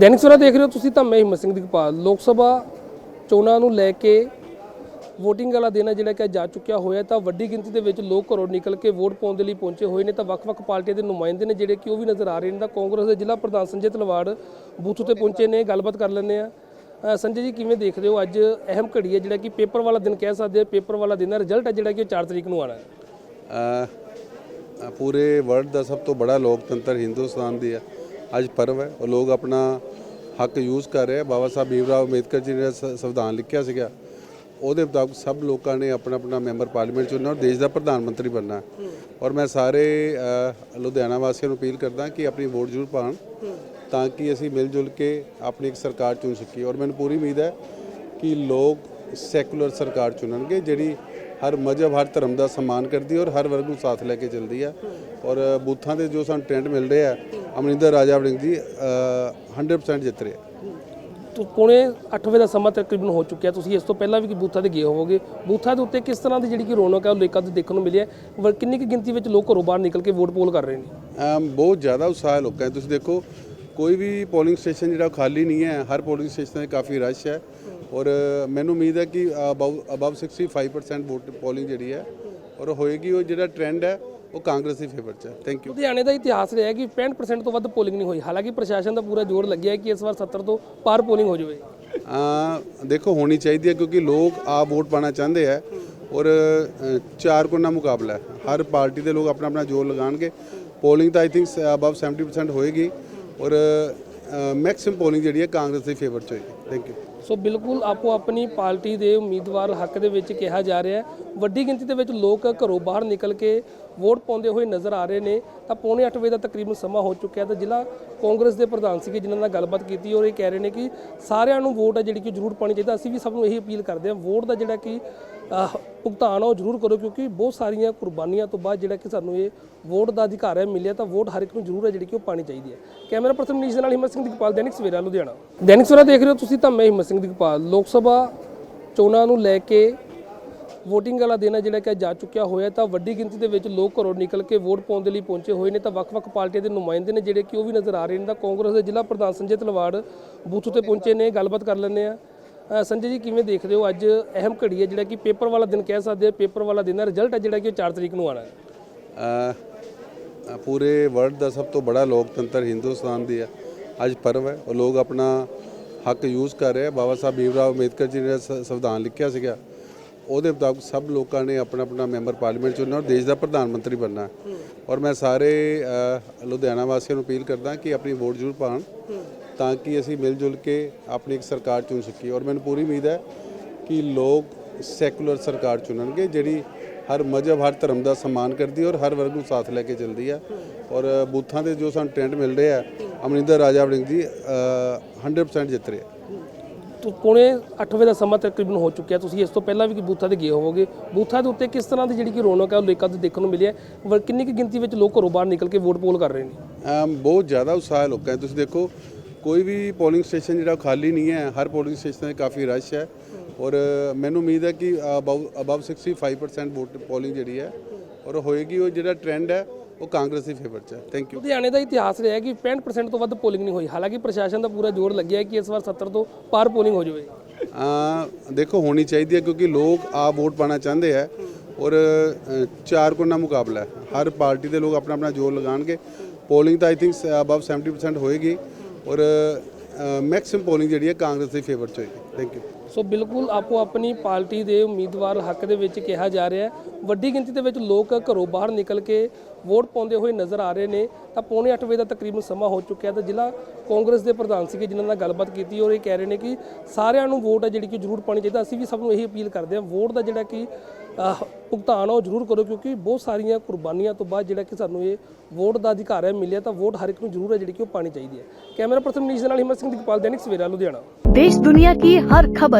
ਦੈਨਿਕ ਸਵੇਰਾ ਦੇਖ ਰਹੇ ਹੋ ਤੁਸੀਂ ਤਾਂ ਮੈਂ ਹਿੰਮਤ ਸਿੰਘ ਦੀਪਾਲ ਲੋਕ ਸਭਾ ਚੋਣਾਂ ਨੂੰ ਲੈ ਕੇ ਵੋਟਿੰਗ ਵਾਲਾ ਦਿਨ ਹੈ ਜਿਹੜਾ ਕਿ ਜਾ ਚੁੱਕਿਆ ਹੋਇਆ ਤਾਂ ਵੱਡੀ ਗਿਣਤੀ ਦੇ ਵਿੱਚ ਲੋਕ ਘਰੋਂ ਨਿਕਲ ਕੇ ਵੋਟ ਪਾਉਣ ਦੇ ਲਈ ਪਹੁੰਚੇ ਹੋਏ ਨੇ। ਤਾਂ ਵੱਖ-ਵੱਖ ਪਾਰਟੀਆਂ ਦੇ ਨੁਮਾਇੰਦੇ ਨੇ ਜਿਹੜੇ ਕਿ ਉਹ ਵੀ ਨਜ਼ਰ ਆ ਰਹੇ ਨੇ। ਤਾਂ ਕਾਂਗਰਸ ਦੇ ਜ਼ਿਲ੍ਹਾ ਪ੍ਰਧਾਨ ਸੰਜੇ ਤਲਵਾੜ ਬੂਥ ਉਤੇ ਪਹੁੰਚੇ ਨੇ। ਗੱਲਬਾਤ ਕਰ ਲੈਂਦੇ ਆ ਸੰਜੇ ਜੀ, ਕਿਵੇਂ ਦੇਖਦੇ ਹੋ? ਅੱਜ ਅਹਿਮ ਘੜੀ ਹੈ ਜਿਹੜਾ ਕਿ ਪੇਪਰ ਵਾਲਾ ਦਿਨ ਕਹਿ ਸਕਦੇ ਆ ਪੇਪਰ ਵਾਲਾ ਦਿਨ ਹੈ। ਰਿਜ਼ਲਟ ਹੈ ਜਿਹੜਾ ਕਿ ਉਹ 4 ਤਰੀਕ ਨੂੰ ਆਣਾ ਹੈ। ਪੂਰੇ ਵਰਲਡ ਦਾ ਸਭ ਤੋਂ ਬੜਾ ਲੋਕਤੰਤਰ ਹਿੰਦੁਸਤਾਨ ਦੀ ਹੈ। ਅੱਜ ਪਰਵ ਹੈ। ਉਹ ਲੋਕ ਆਪਣਾ ਹੱਕ ਯੂਜ਼ ਕਰ ਰਿਹਾ। ਬਾਬਾ ਸਾਹਿਬ ਭੀਮਰਾਓ ਅੰਬੇਦਕਰ ਜੀ ਨੇ ਸ- ਸੰਵਿਧਾਨ ਲਿਖਿਆ ਸੀਗਾ। ਉਹਦੇ ਮੁਤਾਬਕ ਸਭ ਲੋਕਾਂ ਨੇ ਆਪਣਾ ਆਪਣਾ ਮੈਂਬਰ ਪਾਰਲੀਮੈਂਟ ਚੁਣਨਾ ਔਰ ਦੇਸ਼ ਦਾ ਪ੍ਰਧਾਨ ਮੰਤਰੀ ਬਣਨਾ ਔਰ ਮੈਂ ਸਾਰੇ ਲੁਧਿਆਣਾ ਵਾਸੀਆਂ ਨੂੰ ਅਪੀਲ ਕਰਦਾ ਕਿ ਆਪਣੀ ਵੋਟ ਜ਼ਰੂਰ ਪਾਣ ਤਾਂ ਕਿ ਅਸੀਂ ਮਿਲ ਜੁਲ ਕੇ ਆਪਣੀ ਇੱਕ ਸਰਕਾਰ ਚੁਣ ਸਕੀਏ। ਔਰ ਮੈਨੂੰ ਪੂਰੀ ਉਮੀਦ ਹੈ ਕਿ ਲੋਕ ਸੈਕੂਲਰ ਸਰਕਾਰ ਚੁਣਨਗੇ, ਜਿਹੜੀ ਹਰ ਮਜ਼ਹਬ ਹਰ ਧਰਮ ਦਾ ਸਨਮਾਨ ਕਰਦੀ ਹੈ ਔਰ ਹਰ ਵਰਗ ਨੂੰ ਸਾਥ ਲੈ ਕੇ ਚੱਲਦੀ ਹੈ। ਔਰ ਬੂਥਾਂ ਦੇ ਜੋ ਸਾਨੂੰ ਟ੍ਰੈਂਡ ਮਿਲ ਰਿਹਾ ਹੈ ਅਮਰਿੰਦਰ ਰਾਜਾ ਵੜਿੰਗ ਜੀ ਅ, 100% ਜਿੱਤ ਰਹੇ ਹੈ। ਤੋ ਪੌਣੇ 8 ਵਜੇ ਦਾ ਸਮਾਂ ਤਕਰੀਬਨ ਹੋ ਚੁੱਕਿਆ। ਤੁਸੀਂ ਇਸ ਤੋਂ ਪਹਿਲਾਂ ਵੀ ਕਿ ਬੂਥਾਂ ਤੇ ਗਏ ਹੋਵੋਗੇ। ਬੂਥਾਂ ਦੇ ਉੱਤੇ ਕਿਸ ਤਰ੍ਹਾਂ ਦੀ ਜਿਹੜੀ ਕਿ ਰੌਣਕ ਹੈ ਉਹ ਲੋਕਾਂ ਦੇ ਦੇਖਣ ਨੂੰ ਮਿਲਿਆ ਵ- ਕਿੰਨੀ ਕੁ ਗਿਣਤੀ ਵਿੱਚ ਲੋਕ ਘਰੋਂ ਬਾਹਰ ਨਿਕਲ ਕੇ ਵੋਟ ਪੋਲ ਕਰ ਰਹੇ ਨੇ? ਬਹੁਤ ਜ਼ਿਆਦਾ ਉਤਸ਼ਾਹ ਹੈ ਲੋਕਾਂ 'ਚ। ਤੁਸੀਂ ਦੇਖੋ ਕੋਈ ਵੀ ਪੋਲਿੰਗ ਸਟੇਸ਼ਨ ਜਿਹੜਾ ਖਾਲੀ ਨਹੀਂ ਹੈ ਹਰ ਪੋਲਿੰਗ ਸਟੇਸ਼ਨ 'ਤੇ ਕਾਫੀ ਰਸ਼ ਹੈ। ਔਰ ਮੈਨੂੰ ਉਮੀਦ ਹੈ ਕਿ ਅਬਵ ਅਬਵ 65% ਵੋਟ ਪੋਲਿੰਗ ਜਿਹੜੀ ਹੈ ਔਰ ਹੋਏਗੀ ਉਹ ਜਿਹੜਾ ਟ੍ਰੈਂਡ ਹੈ ਉਹ ਕਾਂਗਰਸ ਦੀ ਫੇਵਰ 'ਚ ਹੈ। ਥੈਂਕ ਯੂ ਲੁਧਿਆਣੇ ਦਾ ਇਤਿਹਾਸ ਰਿਹਾ ਕਿ 65% ਤੋਂ ਵੱਧ ਪੋਲਿੰਗ ਨਹੀਂ ਹੋਈ। ਹਾਲਾਂਕਿ ਪ੍ਰਸ਼ਾਸਨ ਦਾ ਪੂਰਾ ਜ਼ੋਰ ਲੱਗਿਆ ਹੈ ਕਿ ਇਸ ਵਾਰ 70 ਤੋਂ ਪਾਰ ਪੋਲਿੰਗ ਹੋ ਜਾਵੇ। ਅ, ਦੇਖੋ ਹੋਣੀ ਚਾਹੀਦੀ ਹੈ ਕਿਉਂਕਿ ਲੋਕ ਆ ਵੋਟ ਪਾਣਾ ਚਾਹੁੰਦੇ ਹੈ ਔਰ ਚਾਰ ਕੋਨਾ ਮੁਕਾਬਲਾ ਹੈ। ਹਰ ਪਾਰਟੀ ਦੇ ਲੋਕ ਆਪਣਾ ਆਪਣਾ ਜ਼ੋਰ ਲਗਾਉਣਗੇ। ਪੋਲਿੰਗ ਤਾਂ ਆਈ ਥਿੰਕ ਅਬਵ 70% ਹੋਏਗੀ ਔਰ ਮੈਕਸਿਮਮ ਪੋਲਿੰਗ ਜਿਹੜੀ ਹੈ ਕਾਂਗਰਸ ਦੀ ਫੇਵਰ 'ਚ ਹੋਏਗੀ। ਥੈਂਕ ਯੂ ਸੋ ਬਿਲਕੁਲ ਆਪੋ ਆਪਣੀ ਪਾਰਟੀ ਦੇ ਉਮੀਦਵਾਰ ਹੱਕ ਦੇ ਵਿੱਚ ਕਿਹਾ ਜਾ ਰਿਹਾ ਵੱਡੀ ਗਿਣਤੀ ਦੇ ਵਿੱਚ ਲੋਕ ਘਰੋਂ ਬਾਹਰ ਨਿਕਲ ਕੇ ਵੋਟ ਪਾਉਂਦੇ ਹੋਏ ਨਜ਼ਰ ਆ ਰਹੇ ਨੇ, ਤਾਂ ਪੌਣੇ 8 ਵਜੇ ਦਾ ਤਕਰੀਬਨ ਸਮਾਂ ਹੋ ਚੁੱਕਿਆ ਤਾਂ ਜ਼ਿਲ੍ਹਾ ਕਾਂਗਰਸ ਦੇ ਪ੍ਰਧਾਨ ਸੀਗੇ, ਜਿਨ੍ਹਾਂ ਨਾਲ ਗੱਲਬਾਤ ਕੀਤੀ ਔਰ ਇਹ ਕਹਿ ਰਹੇ ਨੇ ਕਿ ਸਾਰਿਆਂ ਨੂੰ ਵੋਟ ਹੈ ਜਿਹੜੀ ਕਿ ਜ਼ਰੂਰ ਪਾਣੀ ਚਾਹੀਦਾ ਅਸੀਂ ਵੀ ਸਭ ਨੂੰ ਇਹੀ ਅਪੀਲ ਕਰਦੇ ਹਾਂ, ਵੋਟ ਦਾ ਜਿਹੜਾ ਕਿ ਭੁਗਤਾਨ ਆ ਉਹ ਜ਼ਰੂਰ ਕਰੋ, ਕਿਉਂਕਿ ਬਹੁਤ ਸਾਰੀਆਂ ਕੁਰਬਾਨੀਆਂ ਤੋਂ ਬਾਅਦ ਜਿਹੜਾ ਕਿ ਸਾਨੂੰ ਇਹ ਵੋਟ ਦਾ ਅਧਿਕਾਰ ਹੈ ਮਿਲਿਆ, ਤਾਂ ਵੋਟ ਹਰ ਇੱਕ ਨੂੰ ਜ਼ਰੂਰ ਹੈ ਜਿਹੜੀ ਕਿ ਉਹ ਪਾਣੀ ਚਾਹੀਦੀ ਹੈ। ਕੈਮਰਾ ਪਰਸਨ ਮਨੀਸ਼ ਦੇ ਨਾਲ ਹਿੰਮਤ ਸਿੰਘ ਦੀਪਾਲ, ਦੈਨਿਕ ਸਵੇਰਾ, ਲੁਧਿਆਣਾ। ਦੈਨਿਕ ਸਵੇਰਾ ਦੇਖ ਰਹੇ ਹੋ ਤੁਸੀਂ ਤਾਂ ਮੈਂ ਹਿੰਮਤ ਸਿੰਘ ਦੀਪਾਲ। ਲੋਕ ਸਭਾ ਚੋਣਾਂ ਨੂੰ ਲੈ ਕੇ VOTING ਵਾਲਾ ਦਿਨ ਹੈ ਜਿਹੜਾ ਕਿ ਜਾ ਚੁੱਕਿਆ ਹੋਇਆ ਤਾਂ ਵੱਡੀ ਗਿਣਤੀ ਦੇ ਵਿੱਚ ਲੋਕ ਘਰੋਂ ਨਿਕਲ ਕੇ ਵੋਟ ਪਾਉਣ ਦੇ ਲਈ ਪਹੁੰਚੇ ਹੋਏ ਨੇ, ਤਾਂ ਵੱਖ-ਵੱਖ ਪਾਰਟੀਆਂ ਦੇ ਨੁਮਾਇੰਦੇ ਨੇ ਜਿਹੜੇ ਕਿ ਉਹ ਵੀ ਨਜ਼ਰ ਆ ਰਹੇ ਨੇ, ਤਾਂ ਕਾਂਗਰਸ ਦੇ ਜ਼ਿਲ੍ਹਾ ਪ੍ਰਧਾਨ ਸੰਜੇ ਤਲਵਾੜ ਬੂਥ ਉਤੇ ਪਹੁੰਚੇ ਨੇ, ਗੱਲਬਾਤ ਕਰ ਲੈਂਦੇ ਆ ਸੰਜੇ ਜੀ, ਕਿਵੇਂ ਦੇਖਦੇ ਹੋ? ਅੱਜ ਅਹਿਮ ਘੜੀ ਹੈ ਜਿਹੜਾ ਕਿ ਪੇਪਰ ਵਾਲਾ ਦਿਨ ਕਹਿ ਸਕਦੇ ਆ ਪੇਪਰ ਵਾਲਾ ਦਿਨ ਹੈ, ਰਿਜ਼ਲਟ ਹੈ ਜਿਹੜਾ ਕਿ ਉਹ 4 ਤਰੀਕ ਨੂੰ ਆਣਾ ਹੈ। ਪੂਰੇ ਵਰਲਡ ਦਾ ਸਭ ਤੋਂ ਬੜਾ ਲੋਕਤੰਤਰ ਹਿੰਦੁਸਤਾਨ ਦੀ ਹੈ। ਅੱਜ ਪਰਵ ਹੈ, ਉਹ ਲੋਕ ਆਪਣਾ ਹੱਕ ਯੂਜ਼ ਕਰ ਰਹੇ ਆ ਬਾਬਾ ਸਾਹਿਬ ਭੀਮਰਾਓ ਅੰਬੇਦਕਰ ਜੀ ਨੇ ਸ- ਸੰਵਿਧਾਨ ਲਿਖਿਆ ਸੀਗਾ। ਉਹਦੇ ਮੁਤਾਬਕ ਸਭ ਲੋਕਾਂ ਨੇ ਆਪਣਾ ਆਪਣਾ ਮੈਂਬਰ ਪਾਰਲੀਮੈਂਟ ਚੁਣਨਾ ਔਰ ਦੇਸ਼ ਦਾ ਪ੍ਰਧਾਨ ਮੰਤਰੀ ਬਣਨਾ ਔਰ ਮੈਂ ਸਾਰੇ ਲੁਧਿਆਣਾ ਵਾਸੀਆਂ ਨੂੰ ਅਪੀਲ ਕਰਦਾ ਕਿ ਆਪਣੀ ਵੋਟ ਜ਼ਰੂਰ ਪਾਣ ਤਾਂ ਕਿ ਅਸੀਂ ਮਿਲ ਜੁਲ ਕੇ ਆਪਣੀ ਇੱਕ ਸਰਕਾਰ ਚੁਣ ਸਕੀਏ। ਔਰ ਮੈਨੂੰ ਪੂਰੀ ਉਮੀਦ ਹੈ ਕਿ ਲੋਕ ਸੈਕੂਲਰ ਸਰਕਾਰ ਚੁਣਨਗੇ ਜਿਹੜੀ ਹਰ ਮਜ਼ਹਬ ਹਰ ਧਰਮ ਦਾ ਸਨਮਾਨ ਕਰਦੀ ਹੈ ਔਰ ਹਰ ਵਰਗ ਨੂੰ ਸਾਥ ਲੈ ਕੇ ਚੱਲਦੀ ਹੈ। ਔਰ ਬੂਥਾਂ ਦੇ ਜੋ ਸਾਨੂੰ ਟ੍ਰੈਂਡ ਮਿਲ ਰਹੇ ਆ ਅਮਰਿੰਦਰ ਰਾਜਾ ਵੜਿੰਗ ਜੀ ਅ, 100% ਜਿੱਤ ਰਹੇ ਆ ਤੋ ਪੌਣੇ 8 ਵਜੇ ਦਾ ਸਮਾਂ ਤਕਰੀਬਨ ਹੋ ਚੁੱਕਿਆ। ਤੁਸੀਂ ਇਸ ਤੋਂ ਪਹਿਲਾਂ ਵੀ ਬੂਥਾਂ ਤੇ ਗਏ ਹੋਵੋਗੇ। ਬੂਥਾਂ ਦੇ ਉੱਤੇ ਕਿਸ ਤਰ੍ਹਾਂ ਦੀ ਜਿਹੜੀ ਕਿ ਰੌਣਕ ਹੈ ਉਹ ਲੋਕਾਂ ਦੇ ਦੇਖਣ ਨੂੰ ਮਿਲਿਆ ਵ- ਕਿੰਨੀ ਕੁ ਗਿਣਤੀ ਵਿੱਚ ਲੋਕ ਘਰੋਂ ਬਾਹਰ ਨਿਕਲ ਕੇ ਵੋਟ ਪੋਲ ਕਰ ਰਹੇ ਨੇ? ਬਹੁਤ ਜ਼ਿਆਦਾ ਉਤਸ਼ਾਹ ਹੈ ਲੋਕਾਂ 'ਚ। ਤੁਸੀਂ ਦੇਖੋ, ਕੋਈ ਵੀ ਪੋਲਿੰਗ ਸਟੇਸ਼ਨ ਜਿਹੜਾ ਉਹ ਖਾਲੀ ਨਹੀਂ ਹੈ, ਹਰ ਪੋਲਿੰਗ ਸਟੇਸ਼ਨ 'ਤੇ ਕਾਫੀ ਰਸ਼ ਹੈ। ਔਰ ਮੈਨੂੰ ਉਮੀਦ ਹੈ ਕਿ ਅਬਵ ਅਬਵ 65% ਵੋਟ ਪੋਲਿੰਗ ਜਿਹੜੀ ਹੈ, ਔਰ ਹੋਏਗੀ ਉਹ ਜਿਹੜਾ ਟ੍ਰੈਂਡ ਹੈ ਉਹ ਕਾਂਗਰਸ ਦੀ ਫੇਵਰ 'ਚ ਹੈ। ਥੈਂਕ ਯੂ ਲੁਧਿਆਣੇ ਦਾ ਇਤਿਹਾਸ ਰਿਹਾ ਕਿ 65% ਤੋਂ ਵੱਧ ਪੋਲਿੰਗ ਨਹੀਂ ਹੋਈ। ਹਾਲਾਂਕਿ ਪ੍ਰਸ਼ਾਸਨ ਦਾ ਪੂਰਾ ਜ਼ੋਰ ਲੱਗਿਆ ਹੈ ਕਿ ਇਸ ਵਾਰ 70 ਤੋਂ ਪਾਰ ਪੋਲਿੰਗ ਹੋ ਜਾਵੇ। ਅ, ਦੇਖੋ ਹੋਣੀ ਚਾਹੀਦੀ ਹੈ ਕਿਉਂਕਿ ਲੋਕ ਆ ਵੋਟ ਪਾਣਾ ਚਾਹੁੰਦੇ ਹੈ ਔਰ ਚਾਰ ਕੋਨਾ ਮੁਕਾਬਲਾ ਹੈ। ਹਰ ਪਾਰਟੀ ਦੇ ਲੋਕ ਆਪਣਾ ਆਪਣਾ ਜ਼ੋਰ ਲਗਾਉਣਗੇ। ਪੋਲਿੰਗ ਤਾਂ ਆਈ ਥਿੰਕ ਅਬਵ 70% ਹੋਏਗੀ ਔਰ ਮੈਕਸਿਮਮ ਪੋਲਿੰਗ ਜਿਹੜੀ ਹੈ ਕਾਂਗਰਸ ਦੀ ਫੇਵਰ 'ਚ ਹੋਏਗੀ। ਥੈਂਕ ਯੂ ਸੋ ਬਿਲਕੁਲ ਆਪੋ ਆਪਣੀ ਪਾਰਟੀ ਦੇ ਉਮੀਦਵਾਰ ਹੱਕ ਦੇ ਵਿੱਚ ਕਿਹਾ ਜਾ ਰਿਹਾ ਵੱਡੀ ਗਿਣਤੀ ਦੇ ਵਿੱਚ ਲੋਕ ਘਰੋਂ ਬਾਹਰ ਨਿਕਲ ਕੇ ਵੋਟ ਪਾਉਂਦੇ ਹੋਏ ਨਜ਼ਰ ਆ ਰਹੇ ਨੇ। ਤਾਂ ਪੌਣੇ 8 ਵਜੇ ਦਾ ਤਕਰੀਬਨ ਸਮਾਂ ਹੋ ਚੁੱਕਿਆ ਤਾਂ ਜ਼ਿਲ੍ਹਾ ਕਾਂਗਰਸ ਦੇ ਪ੍ਰਧਾਨ ਸੀਗੇ ਜਿਨ੍ਹਾਂ ਨਾਲ ਗੱਲਬਾਤ ਕੀਤੀ ਔਰ ਇਹ ਕਹਿ ਰਹੇ ਨੇ ਕਿ ਸਾਰਿਆਂ ਨੂੰ ਵੋਟ ਹੈ ਜਿਹੜੀ ਕਿ ਜ਼ਰੂਰ ਪਾਣੀ ਚਾਹੀਦਾ ਅਸੀਂ ਵੀ ਸਭ ਨੂੰ ਇਹੀ ਅਪੀਲ ਕਰਦੇ ਹਾਂ, ਵੋਟ ਦਾ ਜਿਹੜਾ ਕਿ ਭੁਗਤਾਨ ਉਹ ਜ਼ਰੂਰ ਕਰੋ ਕਿਉਂਕਿ ਬਹੁਤ ਸਾਰੀਆਂ ਕੁਰਬਾਨੀਆਂ ਤੋਂ ਬਾਅਦ ਜਿਹੜਾ ਕਿ ਸਾਨੂੰ ਇਹ ਵੋਟ ਦਾ ਅਧਿਕਾਰ ਹੈ ਮਿਲਿਆ ਤਾਂ ਵੋਟ ਹਰ ਇੱਕ ਨੂੰ ਜ਼ਰੂਰ ਹੈ ਜਿਹੜੀ ਕਿ ਉਹ ਪਾਣੀ ਚਾਹੀਦੀ ਹੈ। ਕੈਮਰਾ ਪਰਸਨ ਮਨੀਸ਼ ਦੇ ਨਾਲ ਹਿੰਮਤ ਸਿੰਘ ਦੀਪਾਲ, ਦੈਨਿਕ ਸਵੇਰਾ, ਲੁਧਿਆਣਾ। ਦੇਸ਼ ਦੁਨੀਆ ਕੀ ਹਰ ਖਬਰ